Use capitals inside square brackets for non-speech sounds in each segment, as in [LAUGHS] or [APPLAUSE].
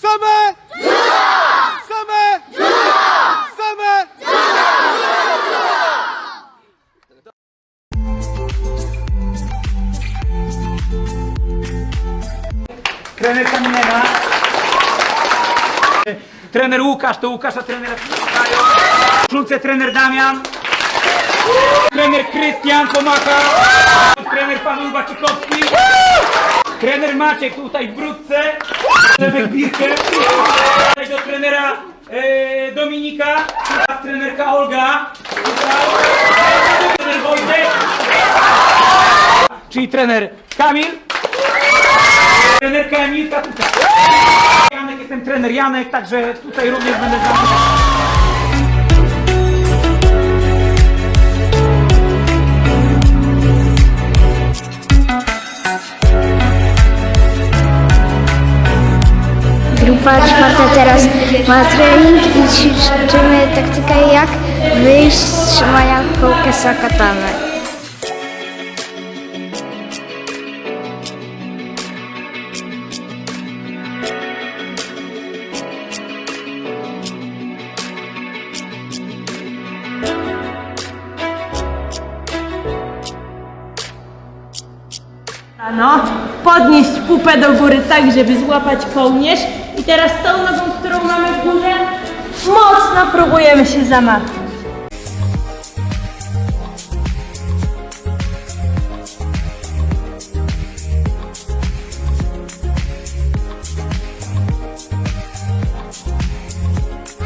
Same! Same! Same! Trener Kamilena. Trener Łukasz, to Łukasza trenera. Szulce trener Damian. Trener Krystian pomaga. Trener Paweł Baczykowski. Trener Maciek tutaj w brudce. Lebek Birkę. Tutaj do trenera e, Dominika. Tutaj trenerka Olga. Tutaj. Trener Wojtek. Czyli trener Kamil. Trenerka Emilka tutaj. Janek, jestem trener Janek, także tutaj również będę Grupa czwarta teraz ma trening i ćwiczymy taktykę jak wyjść z trzymania kołkę sakatamy. No, podnieść pupę do góry tak, żeby złapać kołnierz. I teraz tą nogą, którą mamy w górze, mocno próbujemy się zamachnąć.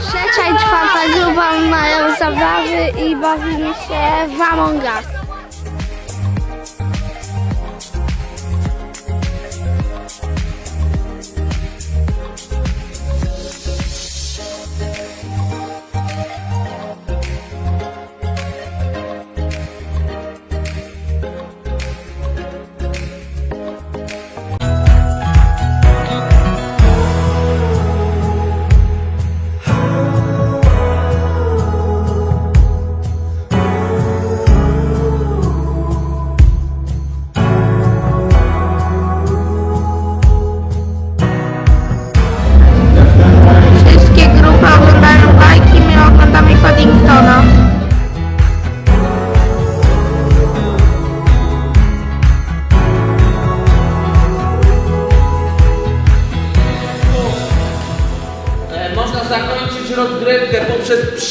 Trzecia i czwarta grupa mają zabawy i bawimy się w Among Us.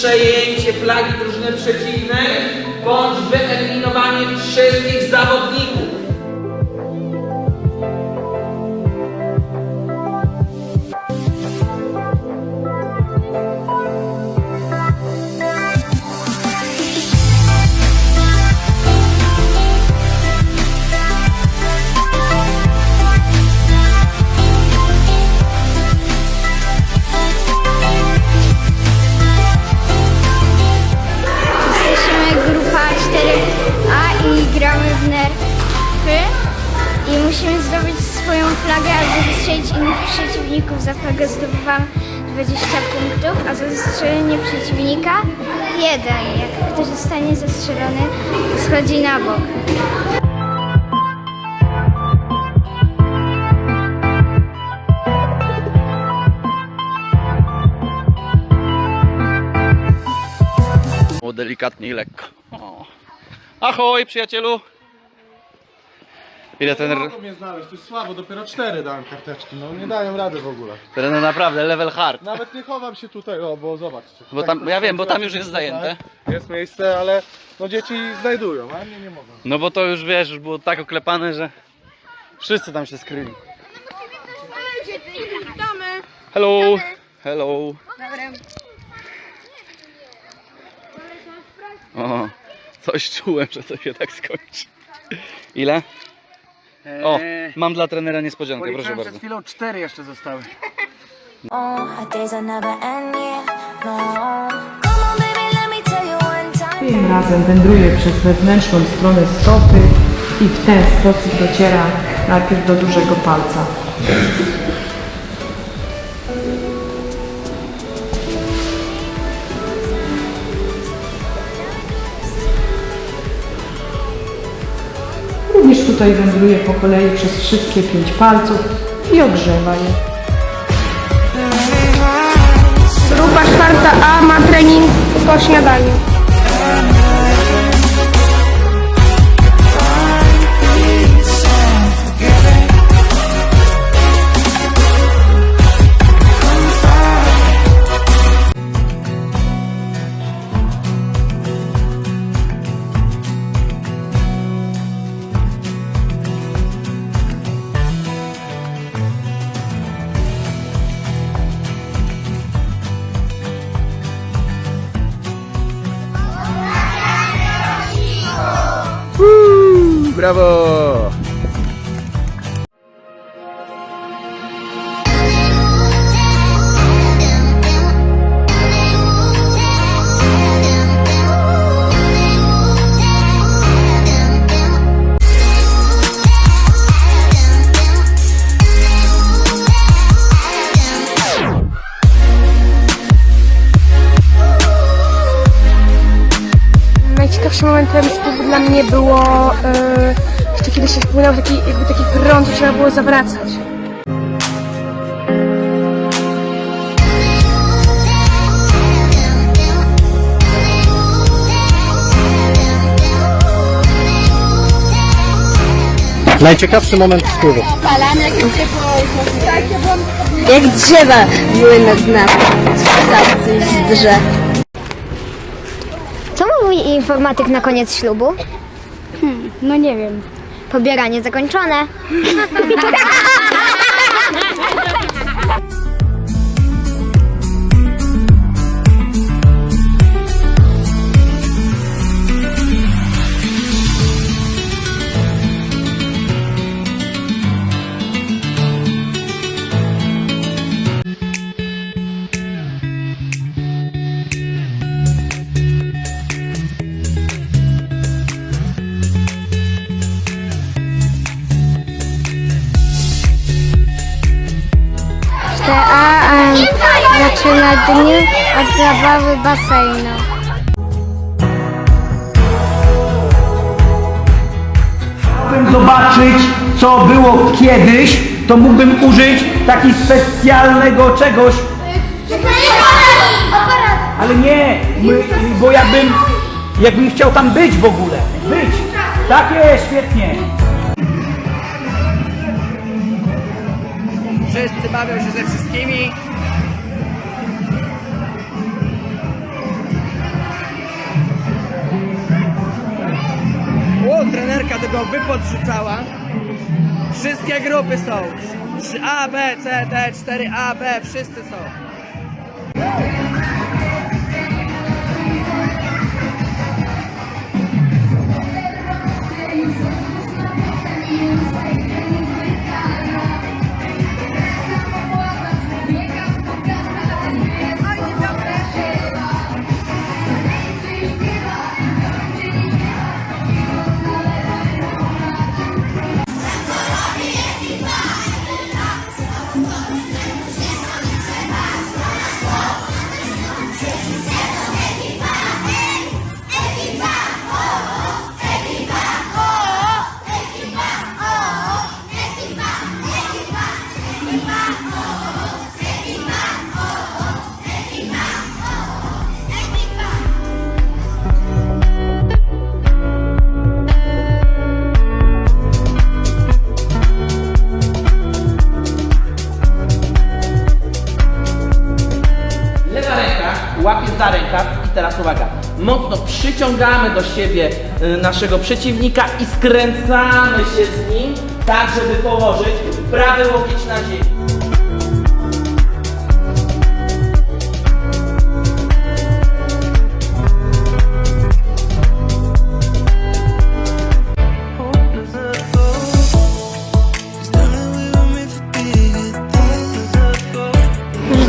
Przejęcie flagi drużyny przeciwnej bądź wyeliminowanie wszystkich zawodników. Innych przeciwników. Za flagę zdobywamy 20 punktów, a za zastrzelenie przeciwnika jeden. Jak ktoś zostanie zastrzelony, to schodzi na bok. Było delikatnie i lekko. O. Ahoj, przyjacielu! Ile trener... Mogą mnie znaleźć, to jest słabo, dopiero cztery dałem karteczki, no nie dają rady w ogóle. Trener naprawdę, level hard. Nawet nie chowam się tutaj, o, bo zobaczcie. Bo tam, ja wiem, bo tam już jest zajęte. Jest miejsce, ale no dzieci znajdują, a mnie nie mogą. No bo to już wiesz, już było tak oklepane, że wszyscy tam się skryli. Hello! Hello! O, coś czułem, że to się tak skończy. Ile? O, mam dla trenera niespodziankę, proszę bardzo. chwilą cztery jeszcze zostały. Our days are never end, yeah. No. Come on, baby, let me tell you one time. Tym razem wędruje przez wewnętrzną stronę stopy i w ten sposób dociera najpierw do dużego palca. tutaj wędruje po kolei przez wszystkie pięć palców i ogrzewa je. Grupa czwarta A ma trening po śniadaniu. ¡Bravo! Momentem spływu dla mnie było, e, że kiedy się wpłynął taki, jakby taki prąd, że trzeba było zawracać. Najciekawszy moment spływu. Jak drzewa były nad nami. z drzew. Mówi informatyk na koniec ślubu? Hmm, no nie wiem. Pobieranie zakończone. [LAUGHS] zaczyna dni od zabawy basenu. Mógłbym zobaczyć, co było kiedyś, to mógłbym użyć takiego specjalnego czegoś. Ale nie, my, bo jakbym, jakbym chciał tam być w ogóle. Być. Takie, świetnie. Wszyscy bawią się ze wszystkimi. O, trenerka tego wypodrzucała. Wszystkie grupy są. 3A, B, C, D, 4A, B, wszyscy są. Za rękaw i teraz uwaga. Mocno przyciągamy do siebie y, naszego przeciwnika i skręcamy się z nim, tak żeby położyć prawy łokieć na ziemi.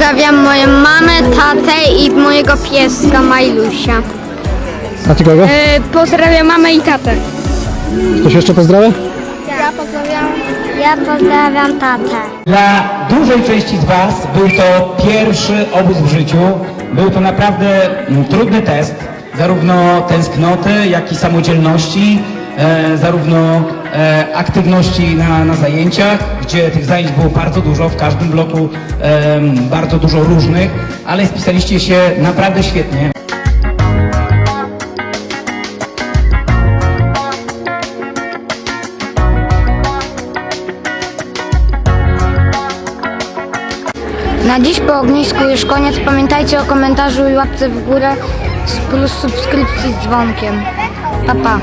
Pozdrawiam moją mamę, tatę i mojego pieska Majlusia. A ty kogo? E, pozdrawiam mamę i tatę. Ktoś jeszcze pozdrawia? Ja pozdrawiam, ja pozdrawiam tatę. Dla dużej części z Was był to pierwszy obóz w życiu. Był to naprawdę mm, trudny test, zarówno tęsknoty, jak i samodzielności, e, zarówno e, aktywności na, na zajęciach, gdzie tych zajęć było bardzo dużo, w każdym bloku em, bardzo dużo różnych, ale spisaliście się naprawdę świetnie. Na dziś po ognisku już koniec. Pamiętajcie o komentarzu i łapce w górę plus subskrypcji z dzwonkiem. Pa pa.